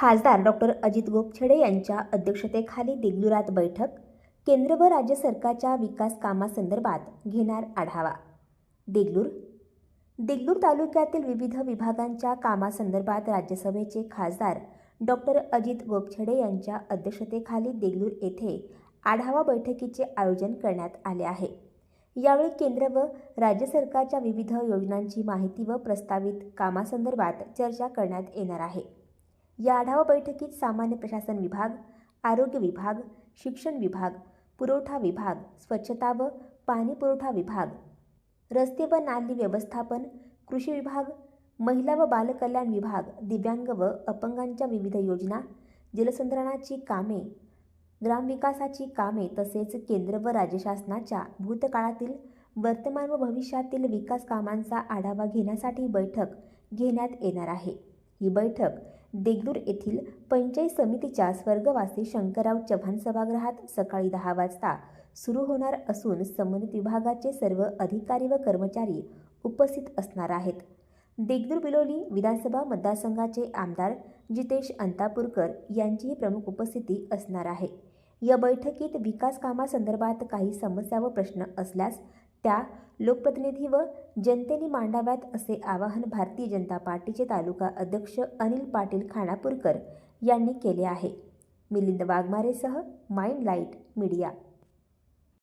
खासदार डॉक्टर अजित गोपछडे यांच्या अध्यक्षतेखाली देगलुरात बैठक केंद्र व राज्य सरकारच्या विकास कामासंदर्भात घेणार आढावा. देगलूर देगलूर तालुक्यातील विविध विभागांच्या कामासंदर्भात राज्यसभेचे खासदार डॉक्टर अजित गोपछडे यांच्या अध्यक्षतेखाली देगलूर येथे आढावा बैठकीचे आयोजन करण्यात आले आहे. यावेळी केंद्र व राज्य सरकारच्या विविध योजनांची माहिती व प्रस्तावित कामासंदर्भात चर्चा करण्यात येणार आहे. या आढावा बैठकीत सामान्य प्रशासन विभाग आरोग्य विभाग शिक्षण विभाग पुरवठा विभाग स्वच्छता व पाणी पुरवठा विभाग रस्ते व नाली व्यवस्थापन कृषी विभाग महिला व बालकल्याण विभाग दिव्यांग व अपंगांच्या विविध योजना जलसंधारणाची कामे ग्रामविकासाची कामे तसेच केंद्र व राज्य शासनाच्या भूतकाळातील वर्तमान व भविष्यातील विकास कामांचा आढावा घेण्यासाठी बैठक घेण्यात येणार आहे. ही बैठक देगलूर येथील पंचायत समितीच्या स्वर्गवासी शंकरराव चव्हाण सभागृहात सकाळी दहा वाजता सुरू होणार असून संबंधित विभागाचे सर्व अधिकारी व कर्मचारी उपस्थित असणार आहेत. देगदूर बिलोली विधानसभा मतदारसंघाचे आमदार जितेश अंतापूरकर यांचीही प्रमुख उपस्थिती असणार आहे. या बैठकीत विकास कामासंदर्भात काही समस्या व प्रश्न असल्यास त्या लोकप्रतिनिधी व जनतेने मांडाव्यात असे आवाहन भारतीय जनता पार्टीचे तालुका अध्यक्ष अनिल पाटील खानापूरकर यांनी केले आहे. मिलिंद वाघमारेसह माइंड लाइट मीडिया.